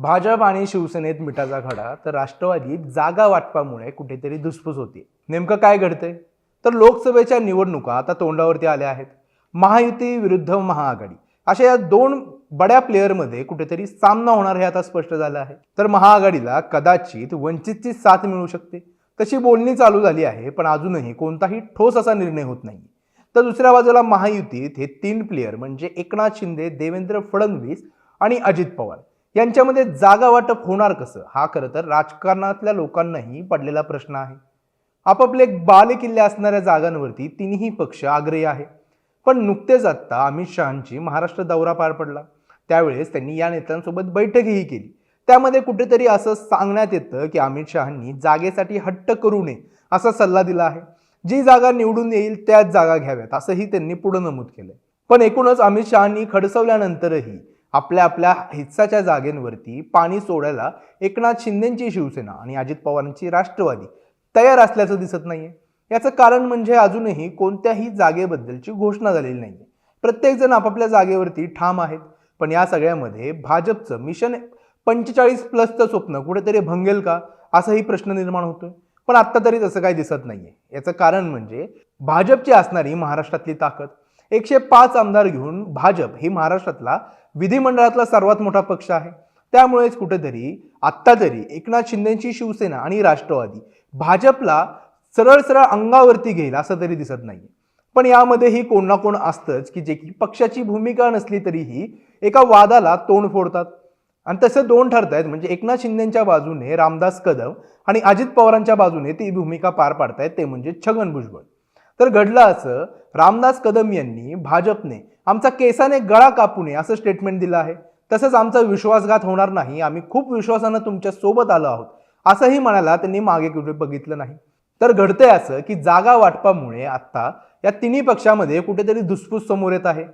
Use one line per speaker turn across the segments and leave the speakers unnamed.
भाजप आणि शिवसेनेत मिठाचा खडा तर राष्ट्रवादीत जागा वाटपामुळे कुठेतरी धुसफूस होती नेमकं काय घडतंय? तर लोकसभेच्या निवडणुका आता तोंडावरती आल्या आहेत. महायुती विरुद्ध महाआघाडी. अशा या दोन बड्या प्लेअरमध्ये कुठेतरी सामना होणार हे आता स्पष्ट झालं आहे. तर महाआघाडीला कदाचित वंचितची साथ मिळू शकते. तशी बोलणी चालू झाली आहे पण अजूनही कोणताही ठोस असा निर्णय होत नाही तर दुसऱ्या बाजूला महायुतीत हे तीन प्लेयर म्हणजे एकनाथ शिंदे देवेंद्र फडणवीस आणि अजित पवार. यांच्यामध्ये जागा वाटप होणार कसं? हा खरं तर राजकारणातल्या लोकांनाही पडलेला प्रश्न आहे. आपापले बालेकिल्ले असणाऱ्या जागांवरती तिन्ही पक्ष आग्रही आहे. पण नुकतेच आत्ता अमित शहांची महाराष्ट्र दौरा पार पडला. त्यावेळेस त्यांनी या नेत्यांसोबत बैठकही केली. त्यामध्ये कुठेतरी असं सांगण्यात येतं की अमित शहांनी जागेसाठी हट्ट करू नये असा सल्ला दिला आहे. जी जागा निवडून येईल त्याच जागा घ्याव्यात असंही त्यांनी पुढे नमूद केलंय. पण एकूणच अमित शहांनी खडसवल्यानंतरही आपल्या आपल्या हिस्साच्या जागेंवरती पाणी सोडायला एकनाथ शिंदेची शिवसेना आणि अजित पवारांची राष्ट्रवादी तयार असल्याचं दिसत नाहीये. याचं कारण म्हणजे अजूनही कोणत्याही जागेबद्दलची घोषणा झालेली नाहीये. प्रत्येकजण आपापल्या जागेवरती ठाम आहेत. पण या सगळ्यामध्ये भाजपचं मिशन पंचेचाळीस प्लसचं स्वप्न कुठेतरी भंगेल का? असाही प्रश्न निर्माण होतोय. पण आत्ता तरी तसं काही दिसत नाहीये. याचं कारण म्हणजे भाजपची असणारी महाराष्ट्रातली ताकद. एकशे पाच आमदार घेऊन भाजप ही महाराष्ट्रातला विधिमंडळातला सर्वात मोठा पक्ष आहे. त्यामुळेच कुठेतरी आत्ता तरी एकनाथ शिंदेची शिवसेना आणि राष्ट्रवादी भाजपला सरळ सरळ अंगावरती घेईल असं तरी दिसत नाही पण यामध्येही कोण ना कोण असतंच की जे की पक्षाची भूमिका नसली तरीही एका वादाला तोंड फोडतात. आणि तसं दोन ठरत आहेत म्हणजे एकनाथ शिंदेच्या बाजूने रामदास कदम आणि अजित पवारांच्या बाजूने ती भूमिका पार पाडतायत ते म्हणजे छगन भुजबळ. तर घडलं असं रामदास कदम यांनी भाजपने आमचा केसाने गळा कापू नये असं स्टेटमेंट दिलं आहे. तसंच आमचा विश्वासघात होणार नाही आम्ही खूप विश्वासानं तुमच्यासोबत आलो आहोत असंही म्हणायला त्यांनी मागे कुठे बघितलं नाही. तर घडतंय असं की जागा वाटपामुळे आत्ता या तिन्ही पक्षामध्ये कुठेतरी धुसफूस समोर येत आहे.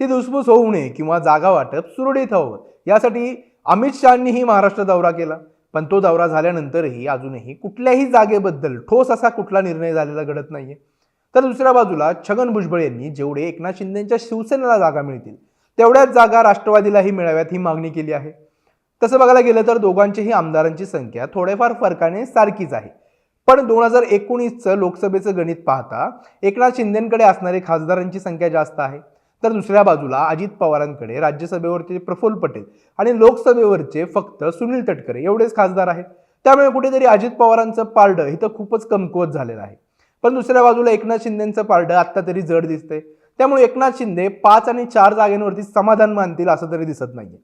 ती धुसफूस होऊ नये किंवा जागा वाटप सुरळीत हवं यासाठी अमित शहानीही महाराष्ट्र दौरा केला. पण तो दौरा झाल्यानंतरही अजूनही कुठल्याही जागेबद्दल ठोस असा कुठला निर्णय झालेला घडत नाहीये. तर दुसऱ्या बाजूला छगन भुजबळ यांनी जेवढे एकनाथ शिंदेच्या शिवसेनेला जागा मिळतील तेवढ्याच जागा राष्ट्रवादीलाही मिळाव्यात ही मागणी केली आहे. तसं बघायला गेलं तर दोघांचीही आमदारांची संख्या थोड्याफार फरकाने सारखीच आहे. पण दोन हजार एकोणीसचं लोकसभेचं गणित पाहता एकनाथ शिंदेकडे असणारे खासदारांची संख्या जास्त आहे. तर दुसऱ्या बाजूला अजित पवारांकडे राज्यसभेवरचे प्रफुल्ल पटेल आणि लोकसभेवरचे फक्त सुनील तटकरे एवढेच खासदार आहेत. त्यामुळे कुठेतरी अजित पवारांचं पारडं इथं खूपच कमकुवत झालेलं आहे. पण दुसऱ्या बाजूला एकनाथ शिंदेचं पारडं आत्ता तरी जड दिसतंय. त्यामुळे एकनाथ शिंदे पाच आणि चार जागांवरती समाधान मानतील असं तरी दिसत नाहीये.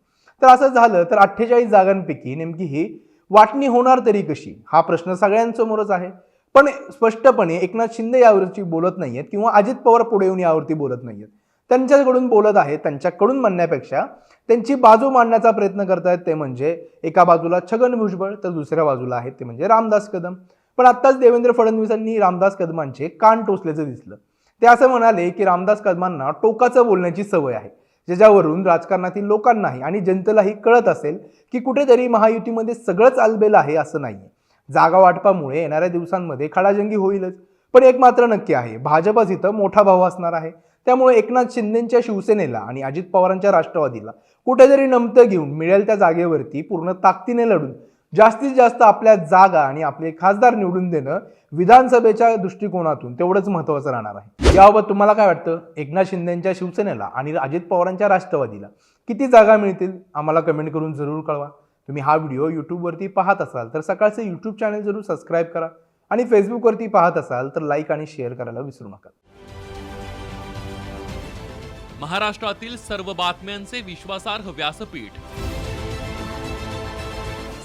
तर असं झालं तर अठ्ठेचाळीस जागांपैकी नेमकी ही वाटणी होणार तरी कशी? हा प्रश्न सगळ्यांसमोरच आहे. पण स्पष्टपणे एकनाथ शिंदे यावरती बोलत नाहीयेत किंवा अजित पवार पुढे येऊन यावरती बोलत नाहीयेत. त्यांच्याकडून बोलत आहेत त्यांच्याकडून म्हणण्यापेक्षा त्यांची बाजू मांडण्याचा प्रयत्न करतायत ते म्हणजे एका बाजूला छगन भुजबळ तर दुसऱ्या बाजूला आहेत ते म्हणजे रामदास कदम. पण आत्ताच देवेंद्र फडणवीसांनी रामदास कदमांचे कान टोचल्याचं दिसलं. ते असं म्हणाले की रामदास कदमांना टोकाचं बोलण्याची सवय आहे ज्याच्यावरून राजकारणातील लोकांनाही आणि जनतेलाही कळत असेल की कुठेतरी महायुतीमध्ये सगळंच आलबेल आहे असं नाहीये. जागा वाटपामुळे येणाऱ्या दिवसांमध्ये खडाजंगी होईलच. पण एक मात्र नक्की आहे भाजपच इथं मोठा भाव असणार आहे. त्यामुळे एकनाथ शिंदेच्या शिवसेनेला आणि अजित पवारांच्या राष्ट्रवादीला कुठेतरी नमतं घेऊन मिळेल त्या जागेवरती पूर्ण ताकदीने लढून जास्तीत जास्त आपल्या जागा आणि आपले खासदार निवडून देणं विधानसभेच्या दृष्टिकोनातून तेवढंच महत्त्वाचं राहणार आहे. याबाबत तुम्हाला काय वाटतं? एकनाथ शिंदेच्या शिवसेनेला आणि अजित पवारांच्या राष्ट्रवादीला किती जागा मिळतील? आम्हाला कमेंट करून जरूर कळवा. तुम्ही हा व्हिडिओ यूट्यूबवरती पाहत असाल तर सकाळचे यूट्यूब चॅनल जरूर सबस्क्राईब करा आणि फेसबुकवरती पाहत असाल तर लाईक आणि शेअर करायला विसरू नका.
महाराष्ट्रातील सर्व बातम्यांचे विश्वासार्ह व्यासपीठ